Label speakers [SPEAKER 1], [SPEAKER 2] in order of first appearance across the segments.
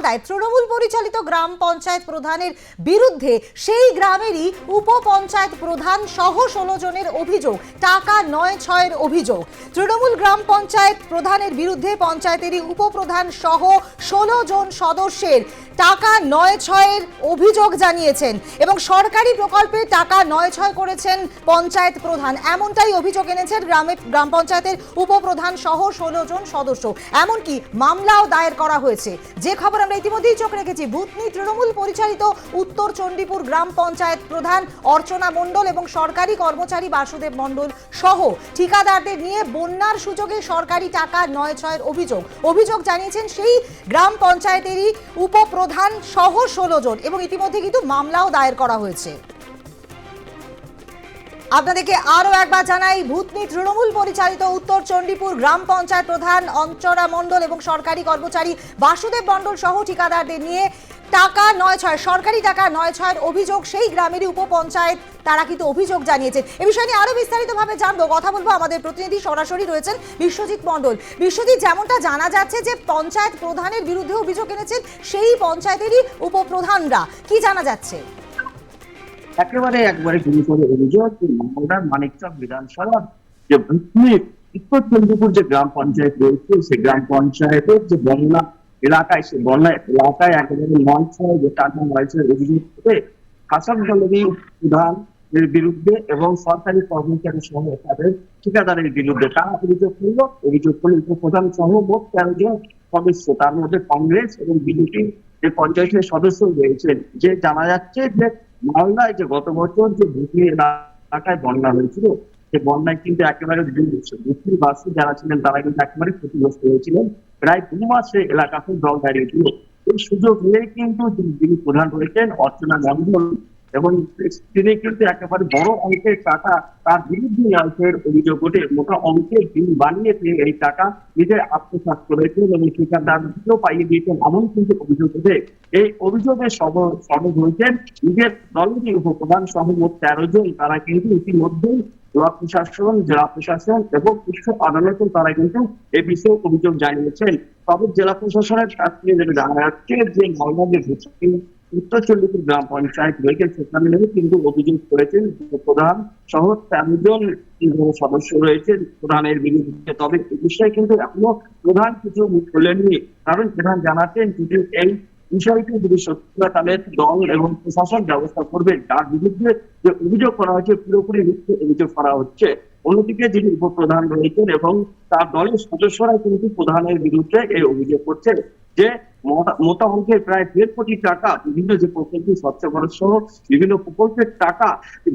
[SPEAKER 1] মালদায় তৃণমূল পরিচালিত গ্রাম পঞ্চায়েত প্রধানের বিরুদ্ধে সেই গ্রামেরই উপপঞ্চায়েত প্রধান সহ ষোলো জনের অভিযোগ, টাকা নয় ছয়ের অভিযোগ। তৃণমূল গ্রাম পঞ্চায়েত প্রধানের বিরুদ্ধে পঞ্চায়েতেরই উপপ্রধান সহ ষোলো জন সদস্যের টাকা নয় ছয়ের অভিযোগ জানিয়েছেন এবং সরকারি প্রকল্পে টাকা নয় ছয় করেছেন পঞ্চায়েত প্রধান। এমনটাই অভিযোগ এনেছেন গ্রামের গ্রাম পঞ্চায়েতের উপপ্রধান সহ ষোলো জন সদস্য। এমনকি মামলাও দায়ের করা হয়েছে। যে খবর আমরা ইতিমধ্যেই চোখ রেখেছি। ভূতনি তৃণমূল পরিচালিত উত্তর চণ্ডীপুর গ্রাম পঞ্চায়েত প্রধান অর্চনা মণ্ডল এবং সরকারি কর্মচারী বাসুদেব মণ্ডল সহ ঠিকাদারদের নিয়ে বন্যার সুযোগে সরকারি টাকা নয় ছয়ের অভিযোগ। অভিযোগ জানিয়েছেন সেই গ্রাম পঞ্চায়েতেরই উপপ্রধান সহ ষোলো জন এবং ইতিমধ্যে কিন্তু মামলাও দায়ের করা হয়েছে। আপনাদেরকে আরও একবার জানাই, ভূতনি তৃণমূল পরিচালিত উত্তর চণ্ডীপুর গ্রাম পঞ্চায়েত প্রধান অঞ্চরা মণ্ডল এবং সরকারি কর্মচারী বাসুদেব মণ্ডল সহ ঠিকাদারদের নিয়ে টাকা নয় ছয়, সরকারি টাকা নয় ছয়ের অভিযোগ সেই গ্রামেরই উপপঞ্চায়েত তারা কিন্তু অভিযোগ জানিয়েছেন। এ বিষয় নিয়ে আরও বিস্তারিতভাবে জানব। কথা বলব আমাদের প্রতিনিধি সরাসরি রয়েছেন বিশ্বজিৎ মণ্ডল। বিশ্বজিৎ, যেমনটা জানা যাচ্ছে যে পঞ্চায়েত প্রধানের বিরুদ্ধে অভিযোগ এনেছেন, সেই পঞ্চায়েতেরই উপপ্রধানরা। কি জানা যাচ্ছে?
[SPEAKER 2] একেবারে একবারে গুরুতর অভিযোগ যে মালদার মানিকচক বিধানসভা যে ভূতনি উত্তর চন্দ্রপুর যে গ্রাম পঞ্চায়েত রয়েছে সেই গ্রাম পঞ্চায়েতের যে বন্যা এলাকায় সেই বন্যা এলাকায় একেবারে মঞ্চ যে টাকা রয়েছে অভিযোগ করে শাসক দলেরই প্রধান এর বিরুদ্ধে এবং সরকারি কর্মচারী সহ তাদের ঠিকাদারের বিরুদ্ধে তারা অভিযোগ করল। অভিযোগ করলে উপপ্রধান সহ মোট তেরো জন সদস্য, তার মধ্যে কংগ্রেস এবং বিজেপি যে পঞ্চায়েতের সদস্য রয়েছেন, যে জানা যাচ্ছে যে মালদায় যে গত বছর যে ভুতনি এলাকায় বন্যা হয়েছিল, সে বন্যায় কিন্তু একেবারে ভুতনি বাসী যারা ছিলেন, তারা কিন্তু একেবারে ক্ষতিগ্রস্ত হয়েছিলেন। প্রায় দু মাসে এলাকাতে জল দাঁড়িয়েছিল। এই সুযোগ নিয়ে কিন্তু যিনি প্রধান রয়েছেন অর্চনা মন্ডল এবং তিনি কিন্তু একেবারে বড় অঙ্কের টাকা তার বিরুদ্ধে আইসের অভিযোগ ওঠে। মোটা অঙ্কের তিনি বানিয়ে তিনি এই টাকা নিজের আত্মসাৎ করেছেন এবং ঠিকাদারকেও পাইয়ে দিয়েছেন এমন কিন্তু অভিযোগ ওঠে। এই অভিযোগে সনদ হয়েছেন নিজের দলেরই উপপ্রধান সহ মোট তেরো জন। তারা কিন্তু ইতিমধ্যেই ব্লক প্রশাসন, জেলা প্রশাসন এবং উচ্চ আদালতে তারা কিন্তু এই বিষয়ে অভিযোগ জানিয়েছেন। তবে জেলা প্রশাসনের কাছ থেকে যেটা জানা যাচ্ছে যে মহানগর ভূতনি উত্তর চল্লিপুর গ্রাম পঞ্চায়েত রয়েছে সেখানে কিন্তু অভিযোগ করেছেন প্রধান সহ তেরো জন সদস্য রয়েছে প্রধানের বিরুদ্ধে। তবে এই বিষয়ে কিন্তু এখনও প্রধান কিছু মুখ খোলেননি। কারণ প্রধান জানাচ্ছেন যদি এই বিষয়টি যদি সত্যি হয় তাহলে দল এবং প্রশাসন ব্যবস্থা করবে। তার বিরুদ্ধে যে অভিযোগ করা হয়েছে, পুরোপুরি মিথ্যে অভিযোগ করা হচ্ছে। অন্যদিকে যিনি উপপ্রধান রয়েছেন এবং তার দলের সদস্যরা কিন্তু প্রধানের বিরুদ্ধে এই অভিযোগ করছে যে মোটা- অঙ্কের প্রায় দেড় কোটি টাকা বিভিন্ন যে প্রকল্প স্বচ্ছ ভারত সহ বিভিন্ন প্রকল্পের টাকা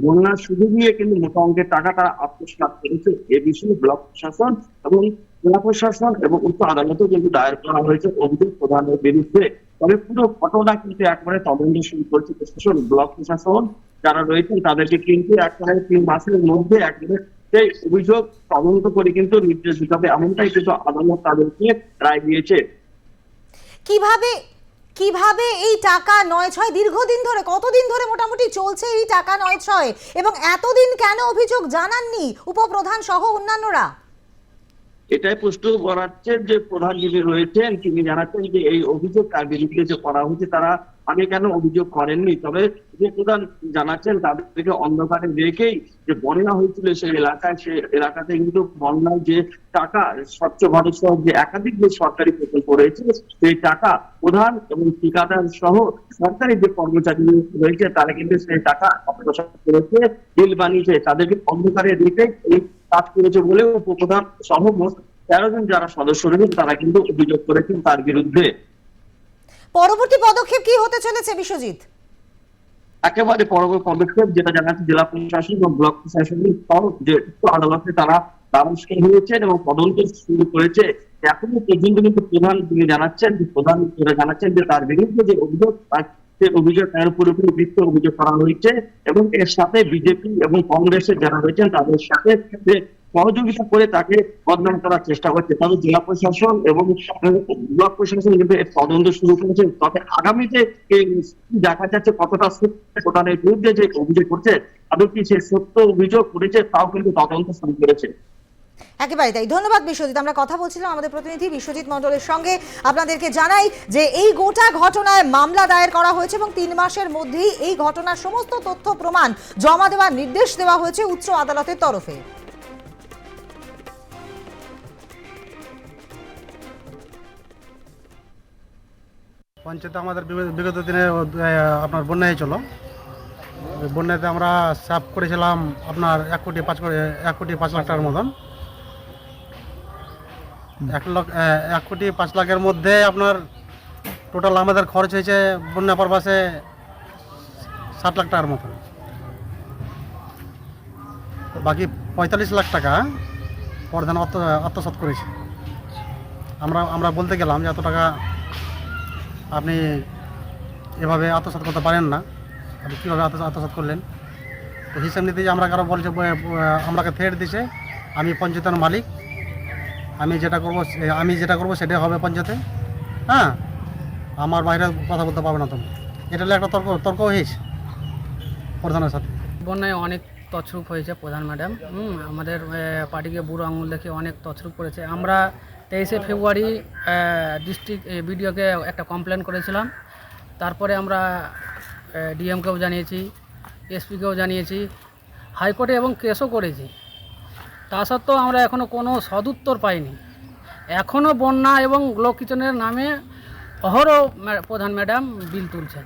[SPEAKER 2] বন্যার সুযোগ নিয়ে কিন্তু মোটা অঙ্কের টাকা তারা আত্মসাৎ করেছে। এ বিষয়ে ব্লক প্রশাসন এবং জেলা প্রশাসন এবং উচ্চ আদালতেও কিন্তু দায়ের করা হয়েছে অভিযোগ প্রধানের বিরুদ্ধে। তবে পুরো ঘটনা কিন্তু একবারে তদন্ত শুরু করছে প্রশাসন, ব্লক প্রশাসন যারা রয়েছেন তাদেরকে কিন্তু একবারে তিন মাসের মধ্যে একবারে সেই অভিযোগ তদন্ত করে কিন্তু নির্দেশ দিতে হবে। এমনটাই কিন্তু আদালত তাদেরকে রায় দিয়েছে।
[SPEAKER 1] কীভাবে কীভাবে এই টাকা নয় ছয় দীর্ঘদিন ধরে, কতদিন ধরে মোটামুটি চলছে এই টাকা নয় ছয় এবং এতদিন কেন অভিযোগ জানাননি উপপ্রধান সহ অন্যান্যরা?
[SPEAKER 2] এটাই প্রশ্ন করাচ্ছে যে প্রধান যিনি রয়েছেন, তিনি জানাচ্ছেন যে এই অভিযোগ তার বিরুদ্ধে যে করা হয়েছে, তারা আমি কেন অভিযোগ করেননি? তবে যে প্রধান জানাচ্ছেন, তাদেরকে অন্ধকারে রেখেই যে বন্যা হয়েছিল সেই এলাকায়, সে এলাকাতে কিন্তু বন্যার যে টাকা, স্বচ্ছ ভারত সহ যে একাধিক যে সরকারি প্রকল্প রয়েছে, সেই টাকা প্রধান এবং ঠিকাদার সহ সরকারি যে কর্মচারী রয়েছে, তারা কিন্তু সেই টাকা আত্মসাৎ করেছে, বিল বানিয়েছে। তাদেরকে অন্ধকারে রেখে এই কাজ করেছে বলে উপপ্রধান সহ মোট তেরো জন যারা সদস্য রয়েছেন তারা কিন্তু অভিযোগ করেছেন তার বিরুদ্ধে।
[SPEAKER 1] পরবর্তী পদক্ষেপ কি হতে চলেছে বিশ্বজিৎ?
[SPEAKER 2] একেবারে পরবর্তী পদক্ষেপ যেটা জানাচ্ছে জেলা প্রশাসন এবং ব্লক প্রশাসনের তরফ যে আদালতে তারা দ্বারস্থ হয়েছেন এবং তদন্ত শুরু করেছে। এখনও পর্যন্ত কিন্তু প্রধান তিনি জানাচ্ছেন যে প্রধান জানাচ্ছেন যে তার বিরুদ্ধে যে অভিযোগ সে অভিযোগ, তার পুরোপুরি মিথ্যে অভিযোগ করা হয়েছে এবং এর সাথে বিজেপি এবং কংগ্রেসের যারা রয়েছেন, তাদের সাথে সহযোগিতা করে তাকে বদনাম করার চেষ্টা করছে। তবে জেলা প্রশাসন এবং ব্লক প্রশাসন কিন্তু তদন্ত শুরু করেছে, তবে আগামীতে দেখা যাচ্ছে, কতটা সত্য প্রধানের বিরুদ্ধে যে অভিযোগ করছে তাদের কি সে সত্য অভিযোগ করেছে, তাও কিন্তু তদন্ত শুরু করেছে।
[SPEAKER 1] একেবারে তাই। ধন্যবাদ বিশ্বজিৎ। আমরা কথা বলছিলাম আমাদের প্রতিনিধি বিশ্বজিৎ মণ্ডলের সঙ্গে। আপনাদেরকে জানাই যে এই গোটা ঘটনায় মামলা দায়ের করা হয়েছে এবং তিন মাসের মধ্যেই এই ঘটনার সমস্ত তথ্য প্রমাণ জমা দেওয়ার নির্দেশ দেওয়া হয়েছে উচ্চ আদালতের তরফে।
[SPEAKER 3] পঞ্চায়েতে আমাদের বিগত- দিনে আপনার বন্যা হয়েছিল বন্যাতে আমরা সাফ করেছিলাম আপনার এক কোটি পাঁচ কোটি এক কোটি পাঁচ লাখ টাকার মতন। এক লাখ এক কোটি পাঁচ লাখের মধ্যে আপনার টোটাল আমাদের খরচ হয়েছে বন্যা পারপাসে ষাট লাখ টাকার মতন বাকি পঁয়তাল্লিশ লাখ টাকা প্রধান আত্ম আত্মসাৎ করেছে। আমরা আমরা বলতে গেলাম যে এত টাকা আপনি এভাবে আত্মসাৎ করতে পারেন না। আপনি কীভাবে আত্ম- আত্মসাৎ করলেন? তো হিসাব নিতে যে আমরা কারও বলছে আমাকে থ্রেট দিছে, আমি পঞ্চায়েতের মালিক। আমি যেটা করব আমি যেটা করব সেটাই হবে পঞ্চায়েতে। হ্যাঁ? আমার বাইরে কথা বলতে পারবে না তুমি। এটা একটা তর্ক তর্ক হয়েছে প্রধানের সাথে।
[SPEAKER 4] বন্যায় অনেক তছরূপ হয়েছে প্রধান ম্যাডাম। হুম, আমাদের পার্টিকে বুড়ো আঙুল দেখে অনেক তছরূপ করেছে। আমরা তেইশে ফেব্রুয়ারি ডিস্ট্রিক্ট বিডিওকে একটা কমপ্লেন করেছিলাম। তারপরে আমরা ডিএমকেও জানিয়েছি এসপিকেও জানিয়েছি, হাইকোর্টে এবং কেসও করেছি। তা সত্ত্বেও আমরা এখনও কোনো সদুত্তর পাইনি। এখনও বন্যা এবং গ্লো কিচেনের নামে অহরহ প্রধান ম্যাডাম বিল তুলছেন।